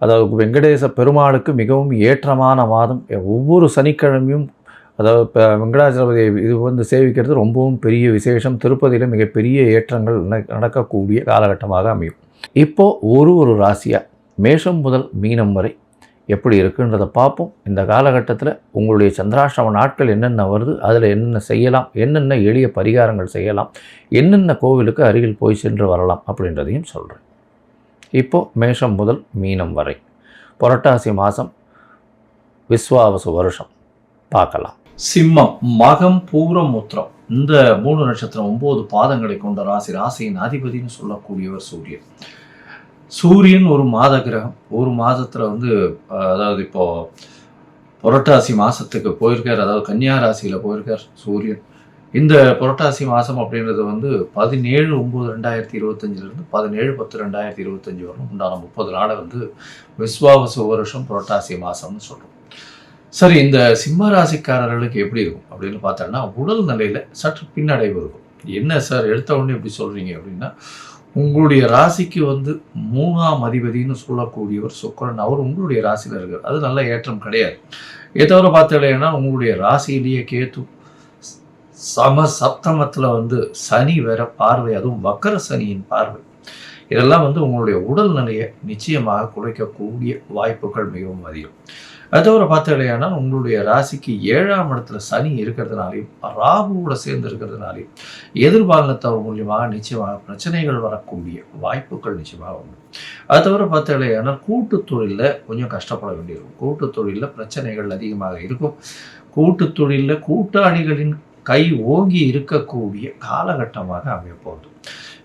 அதாவது வெங்கடேச பெருமாளுக்கு மிகவும் ஏற்றமான மாதம் ஒவ்வொரு சனிக்கிழமையும் அதாவது இப்போ வெங்கடாச்சலபதியை இது வந்து சேவிக்கிறது ரொம்பவும் பெரிய விசேஷம். திருப்பதியில் மிகப்பெரிய ஏற்றங்கள் நடக்கக்கூடிய காலகட்டமாக அமையும். இப்போது ஒரு ஒரு ராசியாக மேஷம் முதல் மீனம் வரை எப்படி இருக்குன்றதை பார்ப்போம். இந்த காலகட்டத்தில் உங்களுடைய சந்திராஷ்டிரம நாட்கள் என்னென்ன வருது அதில் என்னென்ன செய்யலாம் என்னென்ன எளிய பரிகாரங்கள் செய்யலாம் என்னென்ன கோவிலுக்கு அருகில் போய் சென்று வரலாம் அப்படின்றதையும் சொல்கிறேன் இப்போது மேஷம் முதல் மீனம் வரை. புரட்டாசி மாதம் விஸ்வாவசு வருஷம். பார்க்கலாம். சிம்மம் மகம் பூரம் முத்திரம். இந்த மூணு நட்சத்திரம் ஒம்பது பாதங்களை கொண்ட ராசி ராசியின் அதிபதினு சொல்லக்கூடியவர் சூரியன். சூரியன் ஒரு மாத கிரகம். ஒரு மாதத்தில் வந்து அதாவது இப்போ புரட்டாசி மாதத்துக்கு போயிருக்கார். அதாவது கன்னியா ராசியில் போயிருக்கார் சூரியன். இந்த புரட்டாசி மாதம் அப்படின்றது வந்து பதினேழு ஒம்பது ரெண்டாயிரத்தி இருபத்தஞ்சிலிருந்து பதினேழு பத்து ரெண்டாயிரத்தி இருபத்தஞ்சி வரணும் உண்டான முப்பது நாளை வந்து விஸ்வாவச வருஷம் புரட்டாசி மாதம்னு சொல்கிறோம் சரி இந்த சிம்ம ராசிக்காரர்களுக்கு எப்படி இருக்கும் அப்படின்னு பார்த்தோம்னா உடல் நிலையில் சற்று பின்னடைவு இருக்கும். என்ன சார் எடுத்த உடனே எப்படி சொல்கிறீங்க அப்படின்னா உங்களுடைய ராசிக்கு வந்து மூணாம் அதிபதினு சொல்லக்கூடியவர் சுக்கரன் அவர் உங்களுடைய ராசியில் இருக்கார். அது நல்ல ஏற்றம் கிடையாது. ஏதோ தவிர பார்த்தீங்கன்னா உங்களுடைய ராசியிலேயே கேத்து சம சப்தமத்தில் வந்து சனி வேற பார்வை அதுவும் வக்கர சனியின் பார்வை. இதெல்லாம் வந்து உங்களுடைய உடல் நிலையை நிச்சயமாக குறைக்கக்கூடிய வாய்ப்புகள் மிகவும் அதிகம். அது தவிர பார்த்தீங்கன்னா உங்களுடைய ராசிக்கு ஏழாம் இடத்துல சனி இருக்கிறதுனாலையும் ராகுவோட சேர்ந்து இருக்கிறதுனாலையும் எதிர்பாலனத்தவர் மூலியமாக நிச்சயமாக பிரச்சனைகள் வரக்கூடிய வாய்ப்புகள் நிச்சயமாக உண்டு. அது தவிர பார்த்தீங்கன்னா கூட்டு தொழிலில் கொஞ்சம் கஷ்டப்பட வேண்டியிருக்கும். கூட்டு தொழிலில் பிரச்சனைகள் அதிகமாக இருக்கும். கூட்டு தொழிலில் கூட்டாளிகளின் கை ஓங்கி இருக்கக்கூடிய காலகட்டமாக அமையப்போகுது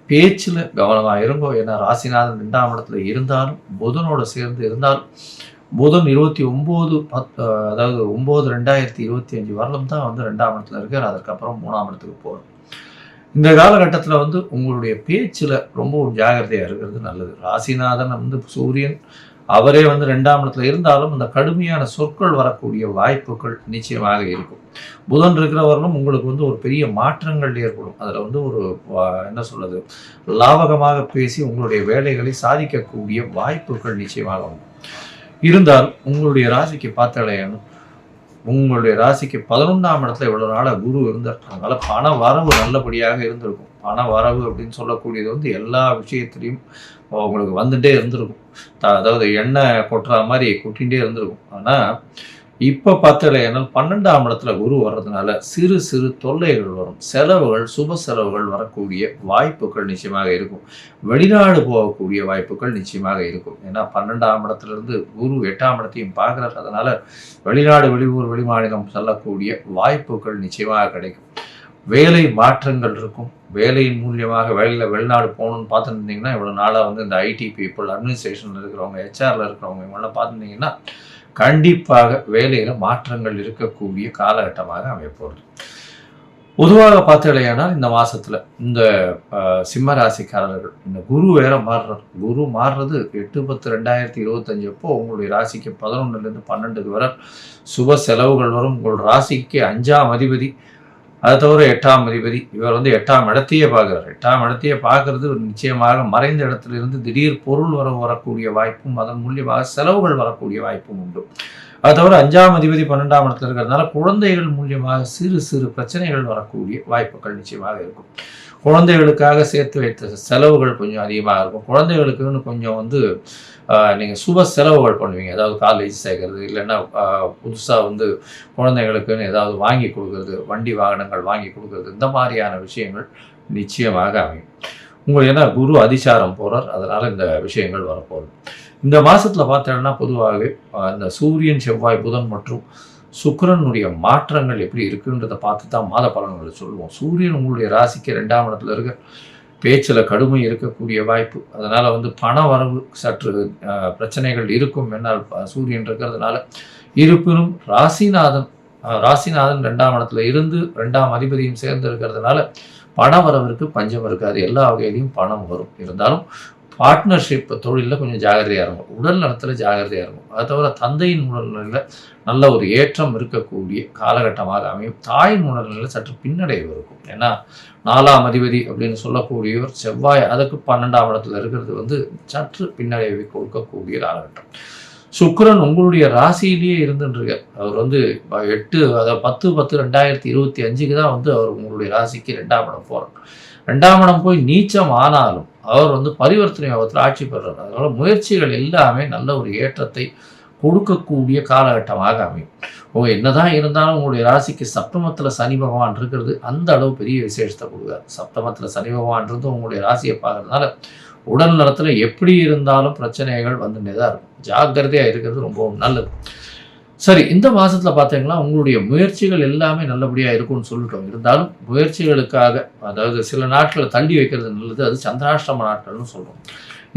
பேச்சில் கவனமாக இருங்கோ. ஏன்னா ராசிநாதன் ரெண்டாம் இடத்துல இருந்தாலும் புதனோட சேர்ந்து இருந்தாலும் புதன் இருபத்தி ஒம்பது பத் அதாவது ஒம்பது ரெண்டாயிரத்தி இருபத்தி அஞ்சு வரலும் தான் வந்து ரெண்டாம் இடத்துல இருக்கார். அதுக்கப்புறம் மூணாம் இடத்துக்கு போகணும். இந்த காலகட்டத்தில் வந்து உங்களுடைய பேச்சில் ரொம்பவும் ஜாகிரதையாக இருக்கிறது நல்லது. ராசிநாதன் வந்து சூரியன் அவரே வந்து ரெண்டாம் இடத்துல இருந்தாலும் இந்த கடுமையான சொற்கள் வரக்கூடிய வாய்ப்புகள் நிச்சயமாக இருக்கும். புதன் இருக்கிறவர்களும் உங்களுக்கு வந்து ஒரு பெரிய மாற்றங்கள் ஏற்படும். அதில் வந்து ஒரு என்ன சொல்றது லாபகமாக பேசி உங்களுடைய வேலைகளை சாதிக்கக்கூடிய வாய்ப்புகள் நிச்சயமாக உண்டு. இருந்தால் உங்களுடைய ராசிக்கு பார்த்தாலேனும் உங்களுடைய ராசிக்கு பதினொன்றாம் இடத்துல இவ்வளோ நாளாக குரு இருந்தார். பண வரவு நல்லபடியாக இருந்திருக்கும். பண வரவு அப்படின்னு சொல்லக்கூடியது வந்து எல்லா விஷயத்திலையும் உங்களுக்கு வந்துட்டே இருந்திருக்கும். அதாவது எண்ணெய் கொட்டுற மாதிரி கொட்டிகிட்டே இருந்திருக்கும். ஆனால் இப்போ பார்த்தலையானால் பன்னெண்டாம் இடத்துல குரு வர்றதுனால சிறு சிறு தொல்லைகள் வரும். செலவுகள் சுப செலவுகள் வரக்கூடிய வாய்ப்புகள் நிச்சயமாக இருக்கும். வெளிநாடு போகக்கூடிய வாய்ப்புகள் நிச்சயமாக இருக்கும். ஏன்னா பன்னெண்டாம் இடத்துலேருந்து குரு எட்டாம் இடத்தையும் பார்க்குறாரு. அதனால வெளிநாடு வெளியூர் வெளிமாநிலம் செல்லக்கூடிய வாய்ப்புகள் நிச்சயமாக கிடைக்கும். வேலை மாற்றங்கள் இருக்கும். வேலையின் மூலியமாக வேலையில் வெளிநாடு போகணும்னு பார்த்துருந்தீங்கன்னா இவ்வளோ நாளாக வந்து இந்த ஐடி பீப்புள் அட்மினிஸ்ட்ரேஷனில் இருக்கிறவங்க ஹெச்ஆரில் இருக்கிறவங்க இவங்கெல்லாம் பார்த்துருந்தீங்கன்னா கண்டிப்பாக வேலையில் மாற்றங்கள் இருக்கக்கூடிய காலகட்டமாக அமையப்போகுது. பொதுவாக பார்த்தீங்கன்னா இந்த மாசத்துல இந்த சிம்ம ராசிக்காரர்கள் இந்த குரு வேற மாறுறார். குரு மாறுறது எட்டு பத்து ரெண்டாயிரத்தி இருபத்தஞ்சு அப்போ உங்களுடைய ராசிக்கு பதினொன்றுலேருந்து பன்னெண்டுக்கு வர சுப செலவுகள் வரும். உங்கள் ராசிக்கு அஞ்சாம் அதிபதி அதை தவிர எட்டாம் அதிபதி இவர் வந்து எட்டாம் இடத்தையே பார்க்குறார். எட்டாம் இடத்தையே பார்க்கறது நிச்சயமாக மறைந்த இடத்துல இருந்து திடீர் பொருள் வரவு வரக்கூடிய வாய்ப்பும் அதன் மூலியமாக செலவுகள் வரக்கூடிய வாய்ப்பும் உண்டு. அது தவிர அஞ்சாம் அதிபதி பன்னெண்டாம் இடத்துல இருக்கிறதுனால குழந்தைகள் மூலியமாக சிறு சிறு பிரச்சனைகள் வரக்கூடிய வாய்ப்புகள் நிச்சயமாக இருக்கும். குழந்தைகளுக்காக சேர்த்து வைத்த செலவுகள் கொஞ்சம் அதிகமாக இருக்கும். குழந்தைகளுக்குன்னு கொஞ்சம் வந்து நீங்கள் சுப செலவுகள் பண்ணுவீங்க. அதாவது காலேஜ் சேர்க்கறது இல்லைன்னா புதுசாக வந்து குழந்தைகளுக்குன்னு ஏதாவது வாங்கி கொடுக்கறது வண்டி வாகனங்கள் வாங்கி கொடுக்கறது இந்த மாதிரியான விஷயங்கள் நிச்சயமாக அமையும். உங்களுக்கு ஏன்னா குரு அதிசாரம் போகிறார் அதனால் இந்த விஷயங்கள் வரப்போகுது. இந்த மாதத்தில் பார்த்தோம்னா பொதுவாகவே இந்த சூரியன் செவ்வாய் புதன் மற்றும் சுக்கரனுடைய மாற்றங்கள் எப்படி இருக்குன்றதை பார்த்து தான் மாத பலன்களை சொல்லுவோம். சூரியன் உங்களுடைய ராசிக்கு ரெண்டாம் இடத்துல இருக்க பேச்சில் கடுமை இருக்கக்கூடிய வாய்ப்பு. அதனால் வந்து பண வரவு சற்று பிரச்சனைகள் இருக்கும் என்னால் சூரியன் இருக்கிறதுனால. இருப்பினும் ராசிநாதன் ராசிநாதன் ரெண்டாம் இடத்துல இருந்து ரெண்டாம் அதிபதியும் சேர்ந்து இருக்கிறதுனால பண வரவிற்கு பஞ்சம் இருக்காது. எல்லா வகையிலையும் பணம் வரும். இருந்தாலும் பார்ட்னர்ஷிப் தொழிலில் கொஞ்சம் ஜாகிரதையாக இருக்கும் உடல் நலத்தில் ஜாகிரதையாக இருக்கும் அது தவிர தந்தையின் உடல்நிலையில் நல்ல ஒரு ஏற்றம் இருக்கக்கூடிய காலகட்டமாக அமையும். தாயின் உடல்நிலையில் சற்று பின்னடைவு இருக்கும். ஏன்னா நாலாம் அதிபதி அப்படின்னு சொல்லக்கூடியவர் செவ்வாய் அதுக்கு பன்னெண்டாம் இடத்துல இருக்கிறது வந்து சற்று பின்னடைவை கொடுக்கக்கூடிய காலகட்டம். சுக்கரன் உங்களுடைய ராசியிலேயே இருந்துருக்கார் அவர் வந்து எட்டு அதாவது பத்து பத்து ரெண்டாயிரத்தி இருபத்தி அஞ்சுக்கு தான் வந்து அவர் உங்களுடைய ராசிக்கு ரெண்டாம் இடம் போகிறார் ரெண்டாம் இடம் போய் நீச்சம் ஆனாலும் அவர் வந்து பரிவர்த்தனை யோகத்தில் ஆட்சி பெறுறார். அதனால் முயற்சிகள் எல்லாமே நல்ல ஒரு ஏற்றத்தை கொடுக்கக்கூடிய காலகட்டமாக அமையும். ஓ என்னதான் இருந்தாலும் உங்களுடைய ராசிக்கு சப்தமத்தில் சனி பகவான் இருக்கிறது அந்த அளவு பெரிய விசேஷத்தை கொடுக்காது. சப்தமத்தில் சனி பகவான் இருந்து உங்களுடைய ராசியை பார்க்கறதுனால உடல் நலத்தில் எப்படி இருந்தாலும் பிரச்சனைகள் வந்துட்டே தான் இருக்கும். ஜாக்கிரதையாக இருக்கிறது ரொம்பவும் நல்லது. சரி இந்த மாதத்தில் பார்த்தீங்கன்னா உங்களுடைய முயற்சிகள் எல்லாமே நல்லபடியாக இருக்கும்னு சொல்லிட்டோம். இருந்தாலும் முயற்சிகளுக்காக அதாவது சில நாட்களை தள்ளி வைக்கிறது நல்லது அது சந்திராஷ்டம நாட்கள்னு சொல்கிறோம்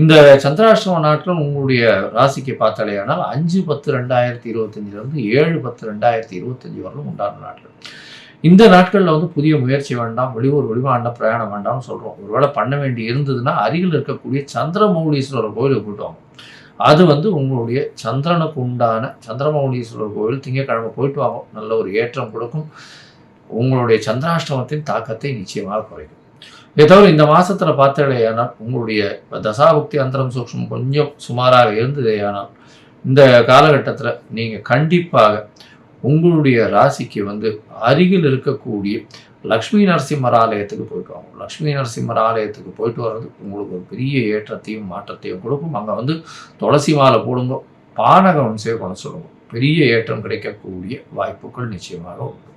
இந்த சந்திராஷ்டம நாட்கள் உங்களுடைய ராசிக்கு பார்த்தாலேயானால் அஞ்சு பத்து ரெண்டாயிரத்தி இருபத்தஞ்சிலிருந்து ஏழு பத்து ரெண்டாயிரத்தி இருபத்தஞ்சி வரலும் உண்டான நாட்கள். இந்த நாட்களில் வந்து புதிய முயற்சி வேண்டாம் வெளியூர் வெளிமாண்ட பிரயாணம் வேண்டாம்னு சொல்கிறோம் ஒருவேளை பண்ண வேண்டி இருந்ததுன்னா அருகில் இருக்கக்கூடிய சந்திரமௌலீஸ்வரர் கோயிலுக்கு போயிட்டு வாங்க. அது வந்து உங்களுடைய சந்திரனுக்கு உண்டான சந்திரமௌலீஸ்வரர் கோவில் திங்கட்கிழமை போயிட்டு வாங்க. நல்ல ஒரு ஏற்றம் கொடுக்கும். உங்களுடைய சந்திராஷ்டமத்தின் தாக்கத்தை நிச்சயமாக குறைக்கும். இதை இந்த மாதத்தில் பார்த்தடையானால் உங்களுடைய தசாபுக்தி அந்தரம் சூக்ஷம் கொஞ்சம் சுமாராக இருந்ததேயானால் இந்த காலகட்டத்தில் நீங்கள் கண்டிப்பாக உங்களுடைய ராசிக்கு வந்து அருகில் இருக்கக்கூடிய லக்ஷ்மி நரசிம்மர் ஆலயத்துக்கு போயிட்டு வாங்க லக்ஷ்மி நரசிம்மர் ஆலயத்துக்கு போயிட்டு வர்றது உங்களுக்கு ஒரு பெரிய ஏற்றத்தையும் மாற்றத்தையும் கொடுக்கும். அங்கே வந்து துளசி மாலை போடுங்க. பானகம் சேவ் சொல்லுங்க. பெரிய ஏற்றம் கிடைக்கக்கூடிய வாய்ப்புகள் நிச்சயமாக உண்டு.